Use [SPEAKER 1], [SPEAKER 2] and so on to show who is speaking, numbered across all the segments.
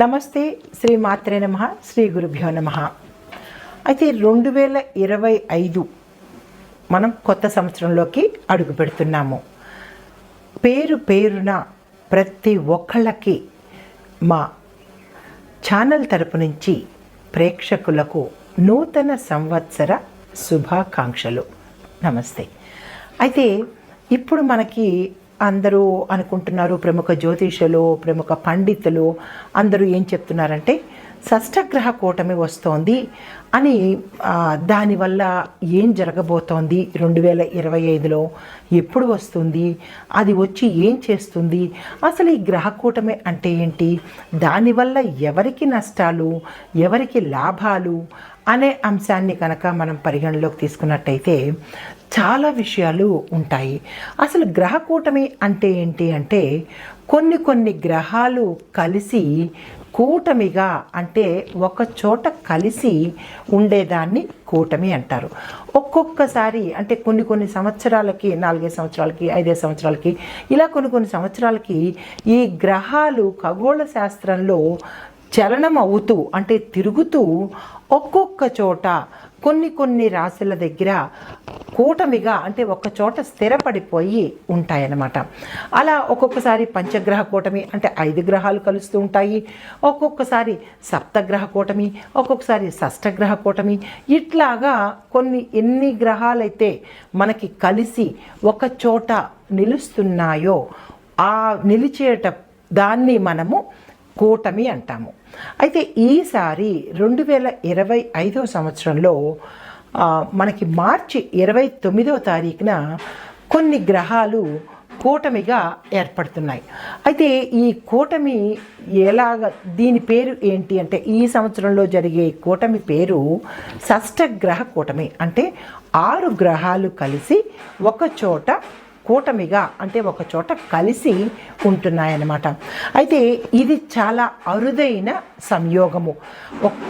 [SPEAKER 1] నమస్తే శ్రీ మాత్రే నమ శ్రీ గురుభ్యో నమ. అయితే రెండు వేల ఇరవై ఐదు మనం కొత్త సంవత్సరంలోకి అడుగు పెడుతున్నాము. పేరు పేరున ప్రతి ఒక్కళ్ళకి మా ఛానల్ తరపు నుంచి ప్రేక్షకులకు నూతన సంవత్సర శుభాకాంక్షలు. నమస్తే. అయితే ఇప్పుడు మనకి అందరూ అనుకుంటున్నారు ప్రముఖ జ్యోతిషులు ప్రముఖ పండితులు అందరూ ఏం చెప్తున్నారంటే షష్టగ్రహ కూటమి వస్తోంది అని దానివల్ల ఏం జరగబోతోంది? రెండు వేల ఇరవై ఐదులో ఎప్పుడు వస్తుంది? అది వచ్చి ఏం చేస్తుంది? అసలు ఈ గ్రహ కూటమి అంటే ఏంటి? దానివల్ల ఎవరికి నష్టాలు ఎవరికి లాభాలు అనే అంశాన్ని కనుక మనం పరిగణలోకి తీసుకున్నట్టయితే చాలా విషయాలు ఉంటాయి. అసలు గ్రహ కూటమి అంటే ఏంటి అంటే కొన్ని కొన్ని గ్రహాలు కలిసి కూటమిగా అంటే ఒక చోట కలిసి ఉండేదాన్ని కూటమి అంటారు. ఒక్కొక్కసారి అంటే కొన్ని కొన్ని సంవత్సరాలకి నాలుగైదు సంవత్సరాలకి ఐదైదు సంవత్సరాలకి ఇలా కొన్ని కొన్ని సంవత్సరాలకి ఈ గ్రహాలు ఖగోళ శాస్త్రంలో చలనం అవుతూ అంటే తిరుగుతూ ఒక్కొక్క చోట కొన్ని కొన్ని రాశుల దగ్గర కూటమిగా అంటే ఒక చోట స్థిరపడిపోయి ఉంటాయన్నమాట. అలా ఒక్కొక్కసారి పంచగ్రహ కూటమి అంటే ఐదు గ్రహాలు కలుస్తూ ఉంటాయి. ఒక్కొక్కసారి సప్తగ్రహ కూటమి ఒక్కొక్కసారి షష్టగ్రహ కూటమి. ఇట్లాగా కొన్ని ఎన్ని గ్రహాలైతే మనకి కలిసి ఒక చోట నిలుస్తున్నాయో ఆ నిలిచేట దాన్ని మనము కూటమి అంటాము. అయితే ఈసారి రెండు వేల ఇరవై ఐదో సంవత్సరంలో మనకి మార్చి ఇరవై తొమ్మిదో తారీఖున కొన్ని గ్రహాలు కూటమిగా ఏర్పడుతున్నాయి. అయితే ఈ కూటమి ఎలాగ దీని పేరు ఏంటి అంటే ఈ సంవత్సరంలో జరిగే కూటమి పేరు షష్టగ్రహ కూటమి. అంటే ఆరు గ్రహాలు కలిసి ఒక చోట కూటమిగా అంటే ఒక చోట కలిసి ఉంటున్నాయన్నమాట. అయితే ఇది చాలా అరుదైన సంయోగము.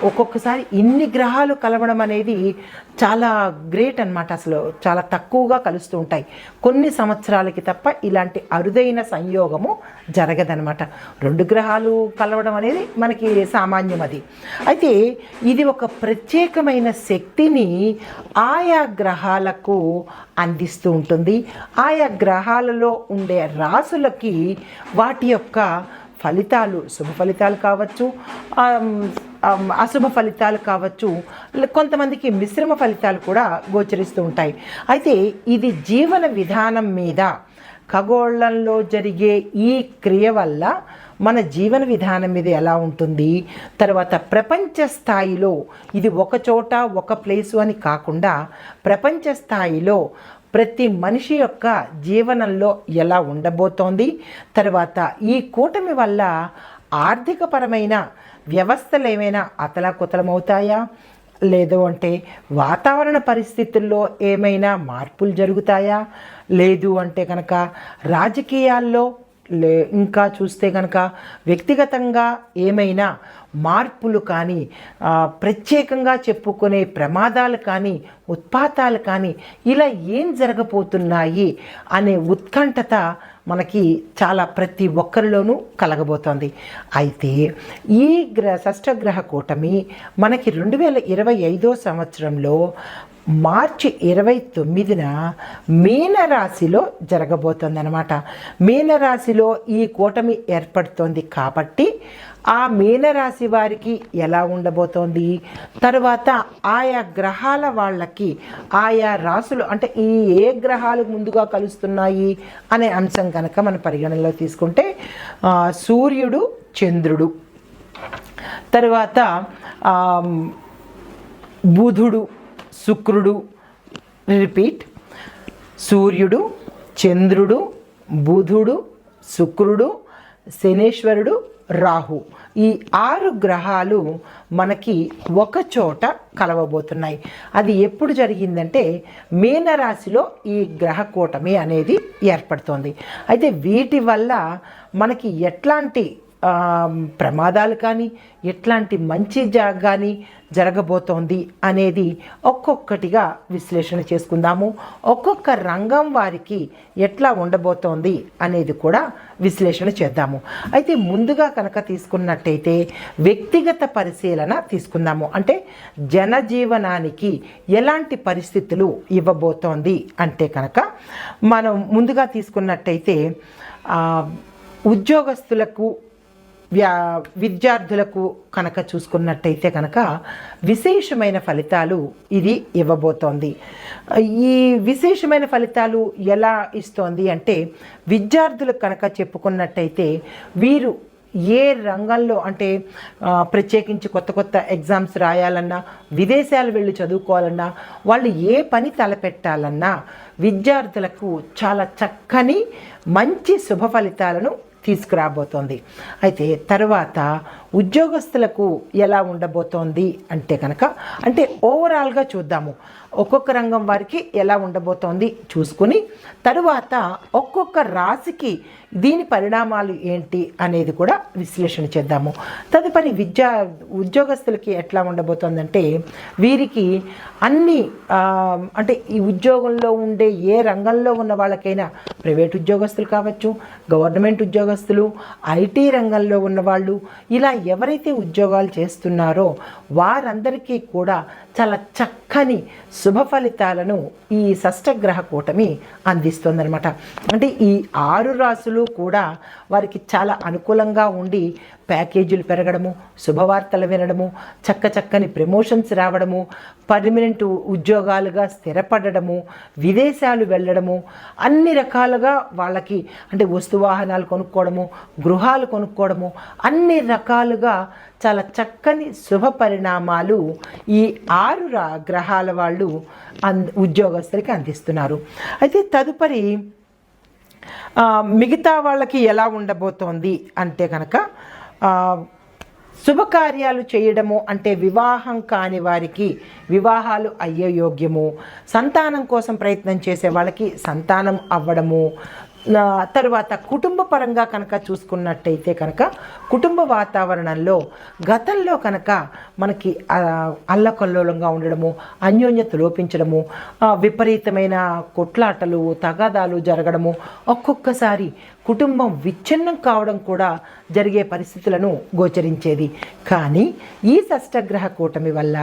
[SPEAKER 1] ఒక్కొక్కసారి ఇన్ని గ్రహాలు కలవడం అనేది చాలా గ్రేట్ అనమాట అసలు. చాలా తక్కువగా కలుస్తూ ఉంటాయి. కొన్ని సంవత్సరాలకి తప్ప ఇలాంటి అరుదైన సంయోగము జరగదనమాట రెండు గ్రహాలు కలవడం అనేది మనకి సామాన్యం అది. అయితే ఇది ఒక ప్రత్యేకమైన శక్తిని ఆయా గ్రహాలకు అందిస్తూ ఉంటుంది. ఆయా గ్రహాలలో ఉండే రాసులకి వాటి యొక్క ఫలితాలు శుభ ఫలితాలు కావచ్చు అశుభ ఫలితాలు కావచ్చు కొంతమందికి మిశ్రమ ఫలితాలు కూడా గోచరిస్తూ ఉంటాయి. అయితే ఇది జీవన విధానం మీద ఖగోళంలో జరిగే ఈ క్రియ వల్ల మన జీవన విధానం మీద ఎలా ఉంటుంది? తర్వాత ప్రపంచ స్థాయిలో ఇది ఒక చోట ఒక ప్లేసు అని కాకుండా ప్రపంచ స్థాయిలో ప్రతి మనిషి యొక్క జీవనంలో ఎలా ఉండబోతోంది? తర్వాత ఈ కూటమి వల్ల ఆర్థికపరమైన వ్యవస్థలు ఏమైనా అతలాకుతలమవుతాయా? లేదు అంటే వాతావరణ పరిస్థితుల్లో ఏమైనా మార్పులు జరుగుతాయా? లేదు అంటే కనుక రాజకీయాల్లో లే ఇంకా చూస్తే కనుక వ్యక్తిగతంగా ఏమైనా మార్పులు కానీ ప్రత్యేకంగా చెప్పుకునే ప్రమాదాలు కానీ ఉత్పాతాలు కానీ ఇలా ఏం జరగబోతున్నాయి అనే ఉత్కంఠత మనకి చాలా ప్రతి ఒక్కరిలోనూ కలగబోతోంది. అయితే ఈ గ్ర షష్టగ్రహ కూటమి మనకి రెండు వేల ఇరవై ఐదో సంవత్సరంలో మార్చి ఇరవై తొమ్మిదిన మీనరాశిలో జరగబోతోంది అనమాట మీనరాశిలో ఈ కూటమి ఏర్పడుతోంది కాబట్టి ఆ మీనరాశి వారికి ఎలా ఉండబోతోంది? తర్వాత ఆయా గ్రహాల వాళ్ళకి ఆయా రాసులు అంటే ఈ ఏ గ్రహాలు ముందుగా కలుస్తున్నాయి అనే అంశం కనుక మనం పరిగణనలో తీసుకుంటే సూర్యుడు చంద్రుడు. తర్వాత బుధుడు శుక్రుడు రిపీట్ సూర్యుడు చంద్రుడు బుధుడు శుక్రుడు శనేశ్వరుడు రాహు. ఈ ఆరు గ్రహాలు మనకి ఒక చోట కలవబోతున్నాయి. అది ఎప్పుడు జరిగిందంటే మీనరాశిలో ఈ గ్రహ కూటమి అనేది ఏర్పడుతోంది. అయితే వీటి వల్ల మనకి ఎట్లాంటి ప్రమాదాలు కానీ ఎట్లాంటి మంచి కానీ జరగబోతోంది అనేది ఒక్కొక్కటిగా విశ్లేషణ చేసుకుందాము. ఒక్కొక్క రంగం వారికి ఎట్లా ఉండబోతోంది అనేది కూడా విశ్లేషణ చేద్దాము. అయితే ముందుగా కనుక తీసుకున్నట్టయితే వ్యక్తిగత పరిశీలన తీసుకుందాము. అంటే జనజీవనానికి ఎలాంటి పరిస్థితులు ఇవ్వబోతోంది అంటే కనుక మనం ముందుగా తీసుకున్నట్టయితే ఉద్యోగస్తులకు వ్యా విద్యార్థులకు కనుక చూసుకున్నట్టయితే కనుక విశేషమైన ఫలితాలు ఇది ఇవ్వబోతోంది. ఈ విశేషమైన ఫలితాలు ఎలా ఇస్తోంది అంటే విద్యార్థులకు కనుక చెప్పుకున్నట్టయితే వీరు ఏ రంగంలో అంటే ప్రత్యేకించి కొత్త కొత్త ఎగ్జామ్స్ రాయాలన్నా విదేశాలు వెళ్ళి చదువుకోవాలన్నా వాళ్ళు ఏ పని తలపెట్టాలన్నా విద్యార్థులకు చాలా చక్కని మంచి శుభ ఫలితాలను తీసుకురాబోతోంది. అయితే తర్వాత ఉద్యోగస్తులకు ఎలా ఉండబోతోంది అంటే కనుక అంటే ఓవరాల్గా చూద్దాము. ఒక్కొక్క రంగం వారికి ఎలా ఉండబోతోంది చూసుకుని తరువాత ఒక్కొక్క రాశికి దీని పరిణామాలు ఏంటి అనేది కూడా విశ్లేషణ చేద్దాము. తదుపరి విద్యా ఉద్యోగస్తులకి ఎట్లా ఉండబోతోందంటే వీరికి అన్ని అంటే ఈ ఉద్యోగంలో ఉండే ఏ రంగంలో ఉన్న వాళ్ళకైనా ప్రైవేట్ ఉద్యోగస్తులు కావచ్చు గవర్నమెంట్ ఉద్యోగస్తులు ఐటీ రంగంలో ఉన్నవాళ్ళు ఇలా ఎవరైతే ఉద్యోగాలు చేస్తున్నారో వారందరికీ కూడా చాలా చక్క కానీ శుభ ఫలితాలను ఈ షష్టగ్రహ కూటమి అందిస్తుందనమాట అంటే ఈ ఆరు రాసులు కూడా వారికి చాలా అనుకూలంగా ఉండి ప్యాకేజీలు పెరగడము శుభవార్తలు వినడము చక్క చక్కని ప్రమోషన్స్ రావడము పర్మనెంట్ ఉద్యోగాలుగా స్థిరపడడము విదేశాలు వెళ్ళడము అన్ని రకాలుగా వాళ్ళకి అంటే వస్తు వాహనాలు కొనుక్కోవడము గృహాలు కొనుక్కోవడము అన్ని రకాలుగా చాలా చక్కని శుభ పరిణామాలు ఈ ఆరు రా గ్రహాల వాళ్ళు అంద ఉద్యోగస్తులకి అందిస్తున్నారు. అయితే తదుపరి మిగతా వాళ్ళకి ఎలా ఉండబోతోంది అంటే కనుక శుభకార్యాలు చేయడము అంటే వివాహం కాని వారికి వివాహాలు అయ్యే యోగ్యము సంతానం కోసం ప్రయత్నం చేసే వాళ్ళకి సంతానం అవ్వడము తర్వాత కుటుంబ పరంగా కనుక చూసుకున్నట్టయితే కనుక కుటుంబ వాతావరణంలో గతంలో కనుక మనకి అల్లకల్లోలంగా ఉండడము అన్యోన్యత లోపించడము విపరీతమైన కొట్లాటలు తగాదాలు జరగడము ఒక్కొక్కసారి కుటుంబం విచ్ఛిన్నం కావడం కూడా జరిగే పరిస్థితులను గోచరించేది. కానీ ఈ షష్టగ్రహ కూటమి వల్ల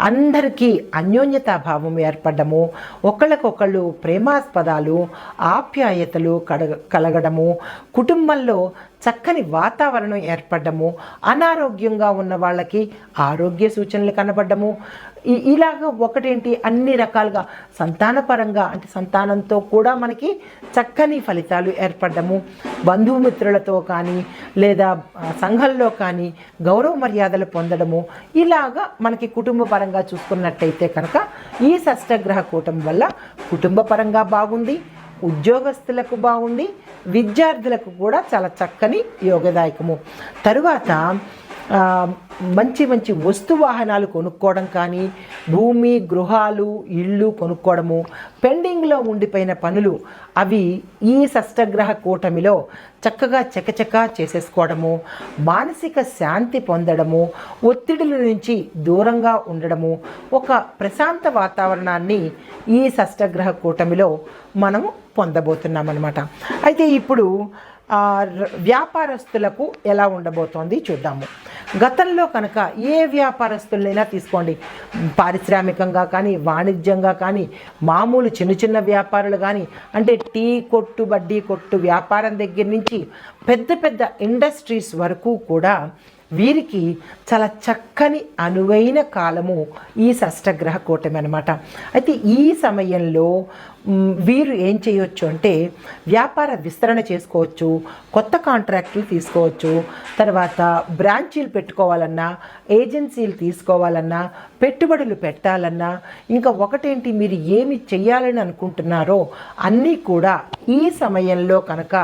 [SPEAKER 1] అందరికీ అన్యోన్యతాభావం ఏర్పడము ఒకళ్ళకొకళ్ళు ప్రేమాస్పదాలు ఆప్యాయతలు కడగ కలగడము కుటుంబంలో చక్కని వాతావరణం ఏర్పడము అనారోగ్యంగా ఉన్న వాళ్ళకి ఆరోగ్య సూచనలు కనబడము ఇలాగ ఒకటేంటి? అన్ని రకాలుగా సంతానపరంగా అంటే సంతానంతో కూడా మనకి చక్కని ఫలితాలు ఏర్పడము బంధుమిత్రులతో కానీ లేదా సంఘంలో కానీ గౌరవ మర్యాదలు పొందడము. ఇలాగా మనకి కుటుంబ పరంగా చూసుకున్నట్టయితే కనుక ఈ షష్టగ్రహ కూటమి వల్ల కుటుంబ పరంగా బాగుంది. ఉద్యోగస్తులకు బాగుంది విద్యార్థులకు కూడా చాలా చక్కని యోగదాయకము. తరువాత మంచి మంచి వస్తు వాహనాలు కొనుక్కోవడం కానీ భూమి గృహాలు ఇళ్ళు కొనుక్కోవడము పెండింగ్లో ఉండిపోయిన పనులు అవి ఈ షష్టగ్రహ కూటమిలో చక్కగా చకచకా చేసేసుకోవడము మానసిక శాంతి పొందడము ఒత్తిడుల నుంచి దూరంగా ఉండడము ఒక ప్రశాంత వాతావరణాన్ని ఈ షష్టగ్రహ కూటమిలో మనము పొందబోతున్నాం అనమాట అయితే ఇప్పుడు వ్యాపారస్తులకు ఎలా ఉండబోతోంది చూద్దాము. గతంలో కనుక ఏ వ్యాపారస్తులైనా తీసుకోండి. పారిశ్రామికంగా కానీ వాణిజ్యంగా కానీ మామూలు చిన్న చిన్న వ్యాపారులు కానీ అంటే టీ కొట్టు బడ్డీ కొట్టు వ్యాపారం దగ్గర నుంచి పెద్ద పెద్ద ఇండస్ట్రీస్ వరకు కూడా వీరికి చాలా చక్కని అనువైన కాలము ఈ షష్టగ్రహ కూటమి అనమాట అయితే ఈ సమయంలో వీరు ఏం చేయొచ్చు అంటే వ్యాపార విస్తరణ చేసుకోవచ్చు కొత్త కాంట్రాక్టులు తీసుకోవచ్చు తర్వాత బ్రాంచీలు పెట్టుకోవాలన్నా ఏజెన్సీలు తీసుకోవాలన్నా పెట్టుబడులు పెట్టాలన్నా ఇంకా ఒకటేంటి మీరు ఏమి చేయాలని అనుకుంటున్నారో అన్నీ కూడా ఈ సమయంలో కనుక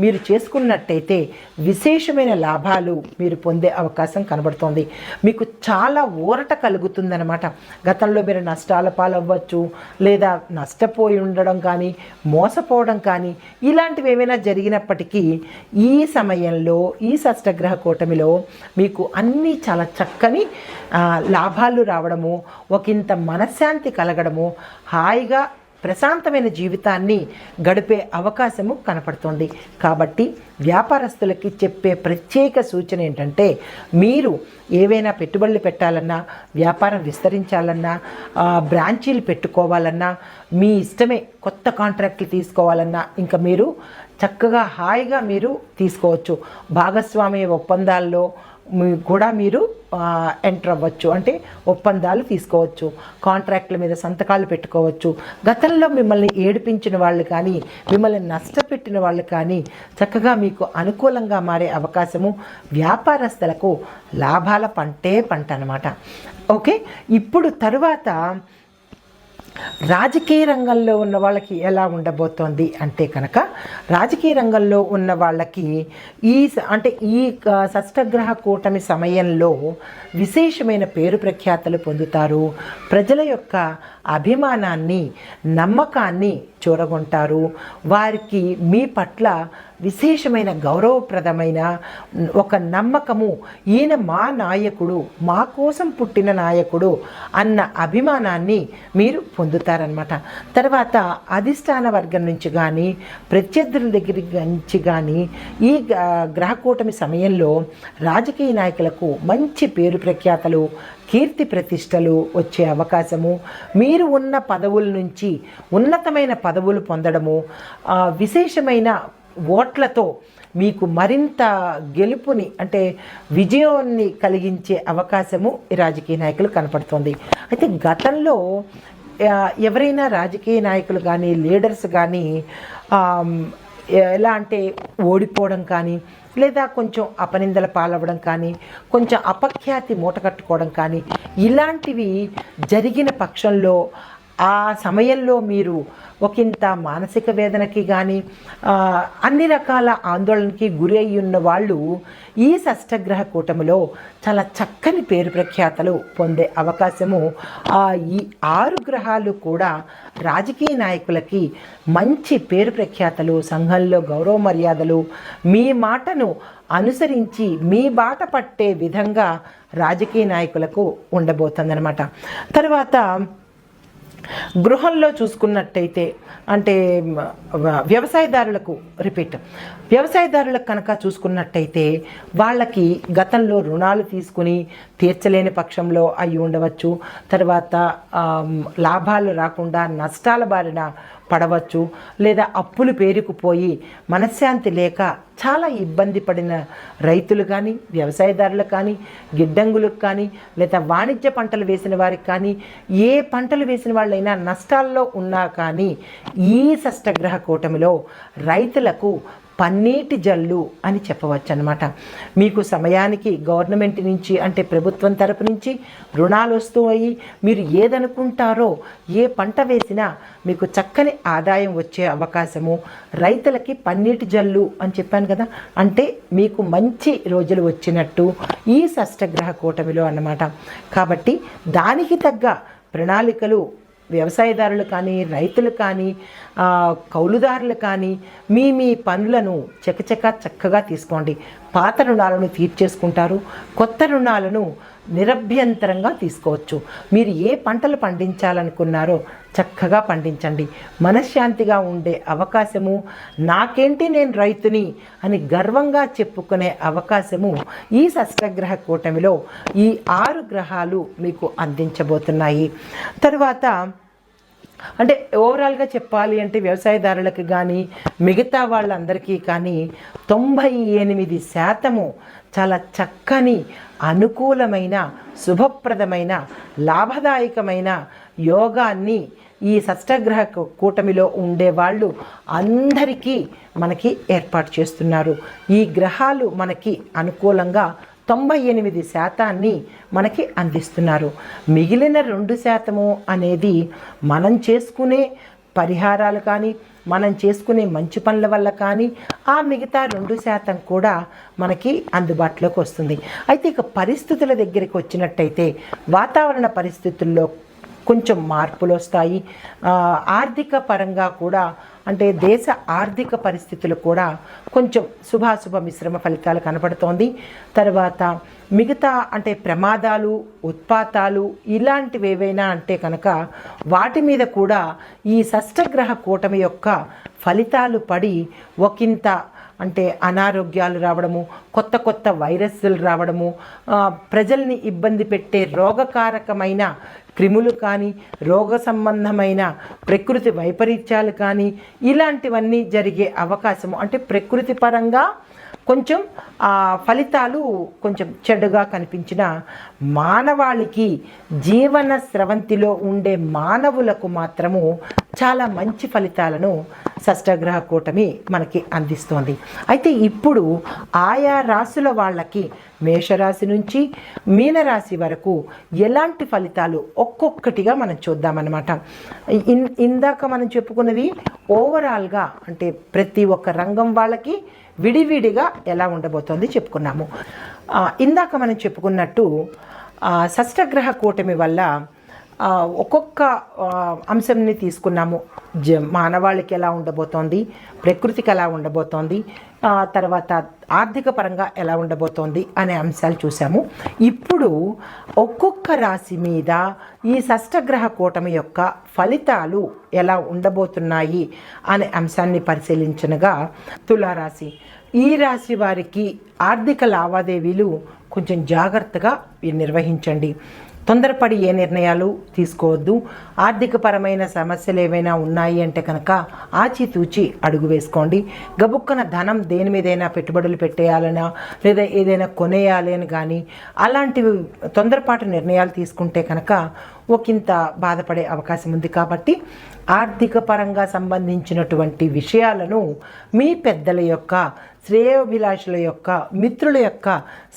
[SPEAKER 1] మీరు చేసుకున్నట్టయితే విశేషమైన లాభాలు మీరు పొందే అవకాశం కనబడుతోంది. మీకు చాలా ఊరట కలుగుతుందన్నమాట. గతంలో మీరు నష్టాల పాలవ్వచ్చు లేదా నష్టపోయి ఉండడం కానీ మోసపోవడం కానీ ఇలాంటివి ఏమైనా జరిగినప్పటికీ ఈ సమయంలో ఈ షష్టగ్రహ కూటమిలో మీకు అన్నీ చాలా చక్కని లాభాలు రావడము ఒకంత మనశ్శాంతి కలగడము హాయిగా ప్రశాంతమైన జీవితాన్ని గడిపే అవకాశము కనపడుతుంది. కాబట్టి వ్యాపారస్తులకి చెప్పే ప్రత్యేక సూచన ఏంటంటే మీరు ఏవైనా పెట్టుబడులు పెట్టాలన్నా వ్యాపారం విస్తరించాలన్నా బ్రాంచీలు పెట్టుకోవాలన్నా మీ ఇష్టమే కొత్త కాంట్రాక్ట్లు తీసుకోవాలన్నా ఇంకా మీరు చక్కగా హాయిగా మీరు తీసుకోవచ్చు. భాగస్వామ్య ఒప్పందాల్లో కూడా మీరు ఎంటర్ అవ్వచ్చు. అంటే ఒప్పందాలు తీసుకోవచ్చు. కాంట్రాక్ట్ల మీద సంతకాలు పెట్టుకోవచ్చు. గతంలో మిమ్మల్ని ఏడిపించిన వాళ్ళు కానీ మిమ్మల్ని నష్టపెట్టిన వాళ్ళు కానీ చక్కగా మీకు అనుకూలంగా మారే అవకాశము వ్యాపారస్తులకు లాభాల పంటే పంట అనమాట ఓకే? ఇప్పుడు తరువాత రాజకీయ రంగంలో ఉన్న వాళ్ళకి ఎలా ఉండబోతోంది అంటే కనుక రాజకీయ రంగంలో ఉన్న వాళ్ళకి ఈ అంటే ఈ షష్టగ్రహ కూటమి సమయంలో విశేషమైన పేరు ప్రఖ్యాతలు పొందుతారు. ప్రజల యొక్క అభిమానాన్ని నమ్మకాన్ని చూరగొంటారు వారికి మీ పట్ల విశేషమైన గౌరవప్రదమైన ఒక నమ్మకము ఈయన మా నాయకుడు మా కోసం పుట్టిన నాయకుడు అన్న అభిమానాన్ని మీరు పొందుతారనమాట తర్వాత అధిష్టాన వర్గం నుంచి కానీ ప్రత్యర్థుల దగ్గర నుంచి కానీ ఈ గ్రహకూటమి సమయంలో రాజకీయ నాయకులకు మంచి పేరు ప్రఖ్యాతలు కీర్తి ప్రతిష్టలు వచ్చే అవకాశము. మీరు ఉన్న పదవుల నుంచి ఉన్నతమైన పదవులు పొందడము విశేషమైన ఓట్లతో మీకు మరింత గెలుపుని అంటే విజయాన్ని కలిగించే అవకాశము ఈ రాజకీయ నాయకులు కనపడుతుంది. అయితే గతంలో ఎవరైనా రాజకీయ నాయకులు కానీ లీడర్స్ కానీ ఎలా అంటే ఓడిపోవడం కానీ లేదా కొంచెం అపనిందల పాలవ్వడం కానీ కొంచెం అపఖ్యాతి మూట కట్టుకోవడం కానీ ఇలాంటివి జరిగిన పక్షంలో ఆ సమయంలో మీరు ఒకంత మానసిక వేదనకి కానీ అన్ని రకాల ఆందోళనకి గురి అయి ఉన్న వాళ్ళు ఈ షష్టగ్రహ కూటమిలో చాలా చక్కని పేరు ప్రఖ్యాతలు పొందే అవకాశము. ఆ ఈ ఆరు గ్రహాలు కూడా రాజకీయ నాయకులకి మంచి పేరు ప్రఖ్యాతలు సంఘంలో గౌరవ మర్యాదలు మీ మాటను అనుసరించి మీ బాట పట్టే విధంగా రాజకీయ నాయకులకు ఉండబోతుందన్నమాట. తర్వాత గృహంలో చూసుకున్నట్టయితే అంటే వ్యవసాయదారులకు రిపీట్. వ్యవసాయదారులకు కనుక చూసుకున్నట్టయితే వాళ్ళకి గతంలో రుణాలు తీసుకుని తీర్చలేని పక్షంలో అయి ఉండవచ్చు తర్వాత లాభాలు రాకుండా నష్టాల బారిన పడవచ్చు లేదా అప్పులు పేరుకుపోయి మనశ్శాంతి లేక చాలా ఇబ్బంది పడిన రైతులు కానీ వ్యవసాయదారులు కానీ గిడ్డంగులకు కానీ లేదా వాణిజ్య పంటలు వేసిన వారికి కానీ ఏ పంటలు వేసిన వాళ్ళైనా నష్టాల్లో ఉన్నా కానీ ఈ షష్టగ్రహ కూటమిలో రైతులకు పన్నీటి జల్లు అని చెప్పవచ్చు అనమాట మీకు సమయానికి గవర్నమెంట్ నుంచి అంటే ప్రభుత్వం తరపు నుంచి రుణాలు వస్తూ అయ్యి మీరు ఏదనుకుంటారో ఏ పంట వేసినా మీకు చక్కని ఆదాయం వచ్చే అవకాశము. రైతులకి పన్నీటి జల్లు అని చెప్పాను కదా అంటే మీకు మంచి రోజులు వచ్చినట్టు ఈ షష్టగ్రహ కూటమిలో అన్నమాట. కాబట్టి దానికి తగ్గ ప్రణాళికలు వ్యవసాయదారులు కానీ రైతులు కానీ కౌలుదారులు కానీ మీ మీ పనులను చకచక చక్కగా తీసుకోండి. పాత రుణాలను తీర్చేసుకుంటారు. కొత్త రుణాలను నిరభ్యంతరంగా తీసుకోవచ్చు. మీరు ఏ పంటలు పండించాలనుకున్నారో చక్కగా పండించండి. మనశ్శాంతిగా ఉండే అవకాశము నాకేంటి నేను రైతుని అని గర్వంగా చెప్పుకునే అవకాశము ఈ షష్టగ్రహ కూటమిలో ఈ ఆరు గ్రహాలు మీకు అందించబోతున్నాయి. తర్వాత అంటే ఓవరాల్గా చెప్పాలి అంటే వ్యవసాయదారులకు కానీ మిగతా వాళ్ళందరికీ కానీ తొంభై ఎనిమిది శాతము చాలా చక్కని అనుకూలమైన శుభప్రదమైన లాభదాయకమైన యోగాన్ని ఈ షష్టగ్రహ కూ- కూటమిలో ఉండేవాళ్ళు అందరికీ మనకి ఏర్పాటు చేస్తున్నారు. ఈ గ్రహాలు మనకి అనుకూలంగా తొంభై ఎనిమిది శాతాన్ని మనకి అందిస్తున్నారు. మిగిలిన రెండు శాతము అనేది మనం చేసుకునే పరిహారాలు కానీ మనం చేసుకునే మంచి పనుల వల్ల కానీ ఆ మిగతా రెండు శాతం కూడా మనకి అందుబాటులోకి వస్తుంది. అయితే ఇక పరిస్థితుల దగ్గరికి వచ్చినట్టయితే వాతావరణ పరిస్థితుల్లో కొంచెం మార్పులు వస్తాయి. ఆర్థిక పరంగా కూడా అంటే దేశ ఆర్థిక పరిస్థితులు కూడా కొంచెం శుభాశుభ మిశ్రమ ఫలితాలు కనపడుతోంది. తర్వాత మిగతా అంటే ప్రమాదాలు ఉత్పాతాలు ఇలాంటివి ఏవైనా అంటే కనుక వాటి మీద కూడా ఈ షష్టగ్రహ కూటమి యొక్క ఫలితాలు పడి ఒకంత అంటే అనారోగ్యాలు రావడము కొత్త కొత్త వైరస్లు రావడము ప్రజల్ని ఇబ్బంది పెట్టే రోగకారకమైన క్రిములు కానీ రోగ సంబంధమైన ప్రకృతి వైపరీత్యాలు కానీ ఇలాంటివన్నీ జరిగే అవకాశము. అంటే ప్రకృతి పరంగా కొంచెం ఆ ఫలితాలు కొంచెం చెడుగా కనిపించిన మానవాళికి జీవన స్రవంతిలో ఉండే మానవులకు మాత్రము చాలా మంచి ఫలితాలను షష్టగ్రహ కూటమి మనకి అందిస్తోంది. అయితే ఇప్పుడు ఆయా రాశుల వాళ్ళకి మేషరాశి నుంచి మీనరాశి వరకు ఎలాంటి ఫలితాలు ఒక్కొక్కటిగా మనం చూద్దామన్నమాట. ఇన్ ఇందాక మనం చెప్పుకున్నది ఓవరాల్గా అంటే ప్రతి ఒక్క రంగం వాళ్ళకి విడివిడిగా ఎలా ఉండబోతోంది చెప్పుకున్నాము. ఇందాక మనం చెప్పుకున్నట్టు షష్టగ్రహ కూటమి వల్ల ఒక్కొక్క అంశంని తీసుకున్నాము. జ మానవాళికి ఎలా ఉండబోతోంది ప్రకృతికి ఎలా ఉండబోతోంది తర్వాత ఆర్థిక పరంగా ఎలా ఉండబోతోంది అనే అంశాలు చూసాము ఇప్పుడు ఒక్కొక్క రాశి మీద ఈ షష్టగ్రహ కూటమి యొక్క ఫలితాలు ఎలా ఉండబోతున్నాయి అనే అంశాన్ని పరిశీలించనగా తులారాశి. ఈ రాశి వారికి ఆర్థిక లావాదేవీలు కొంచెం జాగ్రత్తగా నిర్వహించండి. తొందరపడి ఏ నిర్ణయాలు తీసుకోవద్దు. ఆర్థికపరమైన సమస్యలు ఏవైనా ఉన్నాయి అంటే కనుక ఆచితూచి అడుగు వేసుకోండి. గబుక్కన ధనం దేని మీదైనా పెట్టుబడులు పెట్టేయాలనా లేదా ఏదైనా కొనేయాలి అని కానీ అలాంటివి తొందరపాటు నిర్ణయాలు తీసుకుంటే కనుక ఒకంత బాధపడే అవకాశం ఉంది కాబట్టి ఆర్థిక పరంగా సంబంధించినటువంటి విషయాలను మీ పెద్దల యొక్క శ్రేయోభిలాషుల యొక్క మిత్రుల యొక్క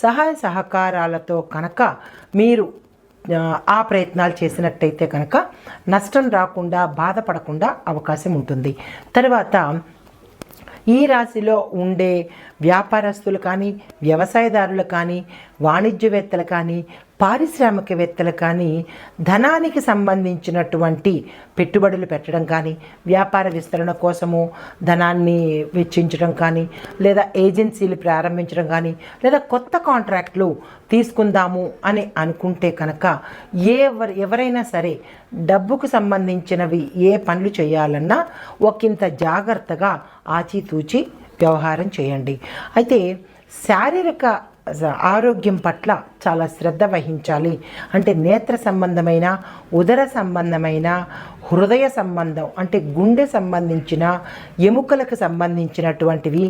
[SPEAKER 1] సహాయ సహకారాలతో కనుక మీరు ఆ, ప్రయత్నాలు చేసినట్టయితే కనుక నష్టం రాకుండా బాధపడకుండా అవకాశం ఉంటుంది. తర్వాత ఈ రాశిలో ఉండే వ్యాపారస్తులు కానీ వ్యవసాయదారులు కానీ వాణిజ్యవేత్తలు కానీ పారిశ్రామికవేత్తలు కానీ ధనానికి సంబంధించినటువంటి పెట్టుబడులు పెట్టడం కానీ వ్యాపార విస్తరణ కోసము ధనాన్ని వెచ్చించడం కానీ లేదా ఏజెన్సీలు ప్రారంభించడం కానీ లేదా కొత్త కాంట్రాక్ట్లు తీసుకుందాము అని అనుకుంటే కనుక ఎవరు ఎవరైనా సరే డబ్బుకు సంబంధించినవి ఏ పనులు చేయాలన్నా ఒకంత జాగ్రత్తగా ఆచితూచి వ్యవహారం చేయండి. అయితే శారీరక ఆరోగ్యం పట్ల చాలా శ్రద్ధ వహించాలి. అంటే నేత్ర సంబంధమైన ఉదర సంబంధమైన హృదయ సంబంధం అంటే గుండె సంబంధించిన ఎముకలకు సంబంధించినటువంటివి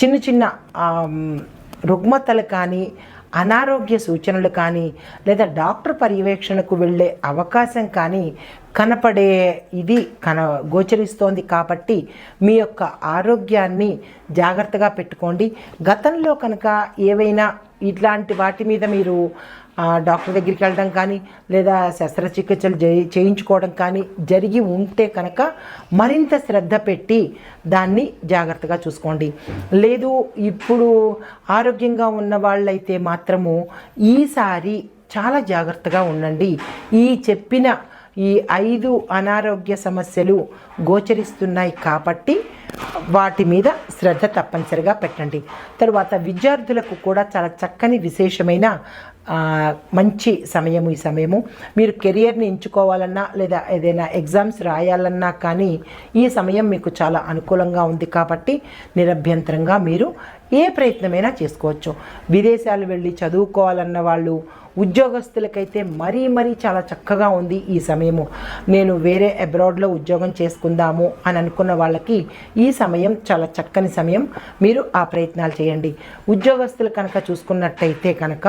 [SPEAKER 1] చిన్న చిన్న రుగ్మతలు కానీ అనారోగ్య సూచనలు కానీ లేదా డాక్టర్ పర్యవేక్షణకు వెళ్ళే అవకాశం కానీ కనపడే ఇది కన గోచరిస్తోంది కాబట్టి మీ యొక్క ఆరోగ్యాన్ని జాగ్రత్తగా పెట్టుకోండి. గతంలో కనుక ఏవైనా ఇట్లాంటి వాటి మీద మీరు డాక్టర్ దగ్గరికి వెళ్ళడం కానీ లేదా శస్త్రచికిత్సలు చేయించుకోవడం కానీ జరిగి ఉంటే కనుక మరింత శ్రద్ధ పెట్టి దాన్ని జాగ్రత్తగా చూసుకోండి. లేదు ఇప్పుడు ఆరోగ్యంగా ఉన్న వాళ్ళైతే మాత్రము ఈసారి చాలా జాగ్రత్తగా ఉండండి. ఈ చెప్పిన ఈ ఐదు అనారోగ్య సమస్యలు గోచరిస్తున్నాయి కాబట్టి వాటి మీద శ్రద్ధ తప్పనిసరిగా పెట్టండి. తరువాత విద్యార్థులకు కూడా చాలా చక్కని విశేషమైన మంచి సమయము ఈ సమయము. మీరు కెరియర్ని ఎంచుకోవాలన్నా లేదా ఏదైనా ఎగ్జామ్స్ రాయాలన్నా కానీ ఈ సమయం మీకు చాలా అనుకూలంగా ఉంది కాబట్టి నిరభ్యంతరంగా మీరు ఏ ప్రయత్నమైనా చేసుకోవచ్చు. విదేశాలు వెళ్ళి చదువుకోవాలన్న వాళ్ళు ఉద్యోగస్తులకైతే మరీ మరీ చాలా చక్కగా ఉంది ఈ సమయము. నేను వేరే అబ్రాడ్లో ఉద్యోగం చేసుకుందాము అని అనుకున్న వాళ్ళకి ఈ సమయం చాలా చక్కని సమయం. మీరు ఆ ప్రయత్నాలు చేయండి. ఉద్యోగస్తులు కనుక చూసుకున్నట్టయితే కనుక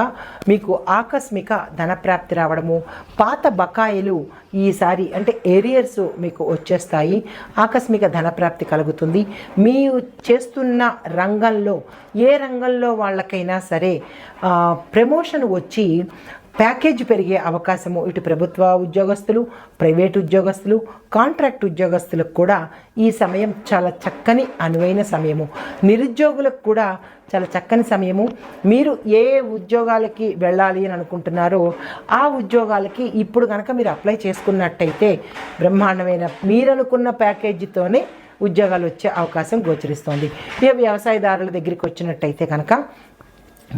[SPEAKER 1] మీకు ఆకస్మిక ధనప్రాప్తి రావడము పాత బకాయిలు ఈసారి అంటే ఏరియర్స్ మీకు వచ్చేస్తాయి. ఆకస్మిక ధనప్రాప్తి కలుగుతుంది. మీరు చేస్తున్న రంగంలో ఏ రంగంలో వాళ్ళకైనా సరే ప్రమోషన్ వచ్చి ప్యాకేజ్ పెరిగే అవకాశము ఇటు ప్రభుత్వ ఉద్యోగస్తులు ప్రైవేట్ ఉద్యోగస్తులు కాంట్రాక్ట్ ఉద్యోగస్తులకు కూడా ఈ సమయం చాలా చక్కని అనువైన సమయము. నిరుద్యోగులకు కూడా చాలా చక్కని సమయము. మీరు ఏ ఉద్యోగాలకి వెళ్ళాలి అని అనుకుంటున్నారో ఆ ఉద్యోగాలకి ఇప్పుడు కనుక మీరు అప్లై చేసుకున్నట్టయితే బ్రహ్మాండమైన మీరు అనుకున్న ప్యాకేజీతోనే ఉద్యోగాలు వచ్చే అవకాశం గోచరిస్తోంది. ఇక వ్యవసాయదారుల దగ్గరికి వచ్చినట్టయితే కనుక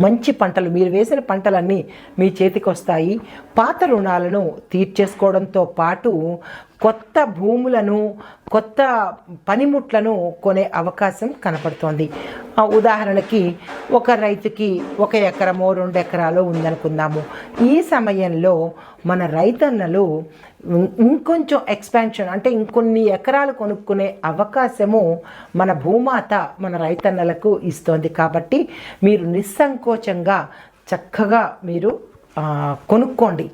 [SPEAKER 1] మంచి పంటలు మీరు వేసిన పంటలన్నీ మీ చేతికి వస్తాయి పాత రుణాలను తీర్చేసుకోవడంతో పాటు కొత్త భూములను కొత్త పనిముట్లను కొనే అవకాశం కనపడుతోంది. ఆ, ఉదాహరణకి ఒక రైతుకి ఒక ఎకరమో రెండు ఎకరాలు ఉందనుకుందాము. ఈ సమయంలో మన రైతన్నలు ఇంకొంచెం ఎక్స్పాన్షన్ అంటే ఇంకొన్ని ఎకరాలు కొనుక్కునే అవకాశము మన భూమాత మన రైతన్నలకు ఇస్తోంది. కాబట్టి మీరు నిస్సంకోచంగా చక్కగా మీరు కొనుక్కోండి.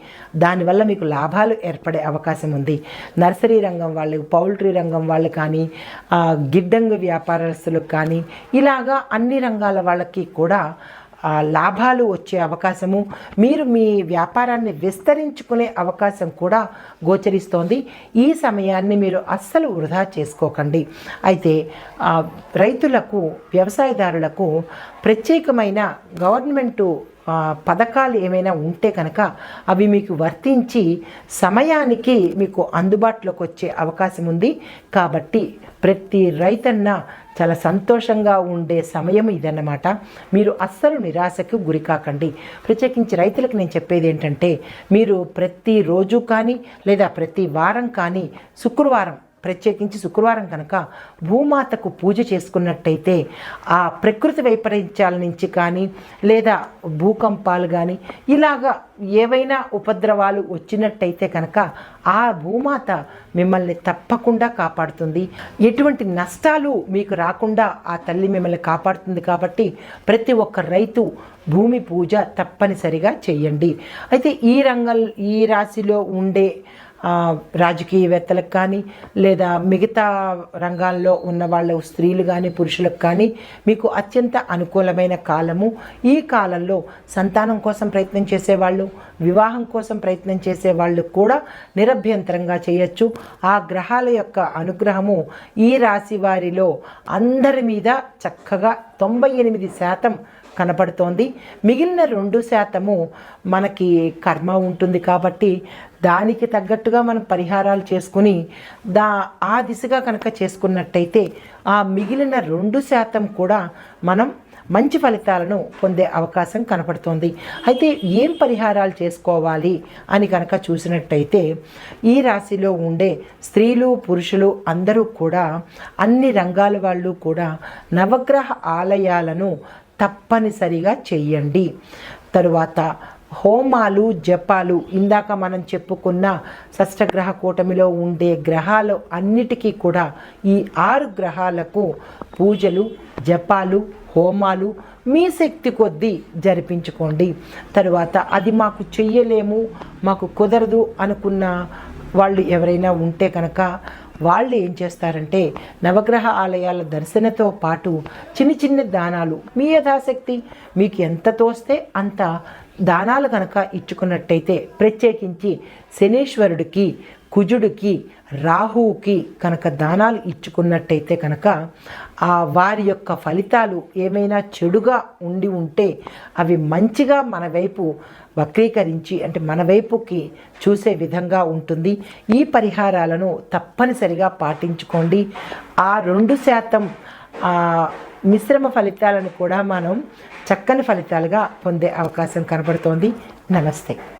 [SPEAKER 1] దానివల్ల మీకు లాభాలు ఏర్పడే అవకాశం ఉంది. నర్సరీ రంగం వాళ్ళు పౌల్ట్రీ రంగం వాళ్ళు కానీ గిడ్డంగు వ్యాపారస్తులకు కానీ ఇలాగా అన్ని రంగాల వాళ్ళకి కూడా లాభాలు వచ్చే అవకాశము మీరు మీ వ్యాపారాన్ని విస్తరించుకునే అవకాశం కూడా గోచరిస్తోంది. ఈ సమయాన్ని మీరు అస్సలు వృధా చేసుకోకండి. అయితే రైతులకు వ్యవసాయదారులకు ప్రత్యేకమైన గవర్నమెంటు పథకాలు ఏమైనా ఉంటే కనుక అవి మీకు వర్తించి సమయానికి మీకు అందుబాటులోకి వచ్చే అవకాశం ఉంది. కాబట్టి ప్రతి రైతన్న చాలా సంతోషంగా ఉండే సమయం ఇదన్నమాట. మీరు అస్సలు నిరాశకు గురి కాకండి. ప్రత్యేకించి రైతులకు నేను చెప్పేది ఏంటంటే మీరు ప్రతిరోజు కానీ లేదా ప్రతి వారం కానీ శుక్రవారం ప్రత్యేకించి శుక్రవారం కనుక భూమాతకు పూజ చేసుకున్నట్టయితే ఆ ప్రకృతి వైపరీత్యాల నుంచి కానీ లేదా భూకంపాలు కానీ ఇలాగా ఏవైనా ఉపద్రవాలు వచ్చినట్టయితే కనుక ఆ భూమాత మిమ్మల్ని తప్పకుండా కాపాడుతుంది. ఎటువంటి నష్టాలు మీకు రాకుండా ఆ తల్లి మిమ్మల్ని కాపాడుతుంది కాబట్టి ప్రతి ఒక్క రైతు భూమి పూజ తప్పనిసరిగా చేయండి. అయితే ఈ రంగం ఈ రాశిలో ఉండే రాజకీయవేత్తలకు కానీ లేదా మిగతా రంగాల్లో ఉన్న వాళ్ళ స్త్రీలు కానీ పురుషులకు కానీ మీకు అత్యంత అనుకూలమైన కాలము. ఈ కాలంలో సంతానం కోసం ప్రయత్నం చేసేవాళ్ళు వివాహం కోసం ప్రయత్నం చేసేవాళ్ళు కూడా నిరభ్యంతరంగా చేయొచ్చు. ఆ గ్రహాల యొక్క అనుగ్రహము ఈ రాశి వారిలో అందరి మీద చక్కగా తొంభై ఎనిమిది శాతం కనపడుతోంది. మిగిలిన రెండు శాతము మనకి కర్మ ఉంటుంది కాబట్టి దానికి తగ్గట్టుగా మనం పరిహారాలు చేసుకుని దా ఆ దిశగా కనుక చేసుకున్నట్టయితే ఆ మిగిలిన రెండు శాతం కూడా మనం మంచి ఫలితాలను పొందే అవకాశం కనపడుతోంది. అయితే ఏం పరిహారాలు చేసుకోవాలి అని కనుక చూసినట్టయితే ఈ రాశిలో ఉండే స్త్రీలు పురుషులు అందరూ కూడా అన్ని రంగాల వాళ్ళు కూడా నవగ్రహ ఆలయాలను తప్పనిసరిగా చెయ్యండి తరువాత హోమాలు జపాలు ఇందాక మనం చెప్పుకున్న షష్టగ్రహ కూటమిలో ఉండే గ్రహాలు అన్నిటికీ కూడా ఈ ఆరు గ్రహాలకు పూజలు జపాలు హోమాలు మీ శక్తి కొద్దీ జరిపించుకోండి. తరువాత అది మాకు చెయ్యలేము మాకు కుదరదు అనుకున్న వాళ్ళు ఎవరైనా ఉంటే కనుక వాళ్ళు ఏం చేస్తారంటే నవగ్రహ ఆలయాల దర్శనతో పాటు చిన్న చిన్న దానాలు. మీ యథాశక్తి. మీకు ఎంత తోస్తే అంత దానాలు కనుక ఇచ్చుకున్నట్టయితే ప్రత్యేకించి శనీశ్వరుడికి కుజుడికి రాహువుకి కనుక దానాలు ఇచ్చుకున్నట్టయితే కనుక ఆ వారి యొక్క ఫలితాలు ఏమైనా చెడుగా ఉండి ఉంటే అవి మంచిగా మన వైపు వక్రీకరించి అంటే మన వైపుకి చూసే విధంగా ఉంటుంది. ఈ పరిహారాలను తప్పనిసరిగా పాటించుకోండి. ఆ రెండు శాతం మిశ్రమ ఫలితాలను కూడా మనం చక్కని ఫలితాలుగా పొందే అవకాశం కనబడుతోంది. నమస్తే.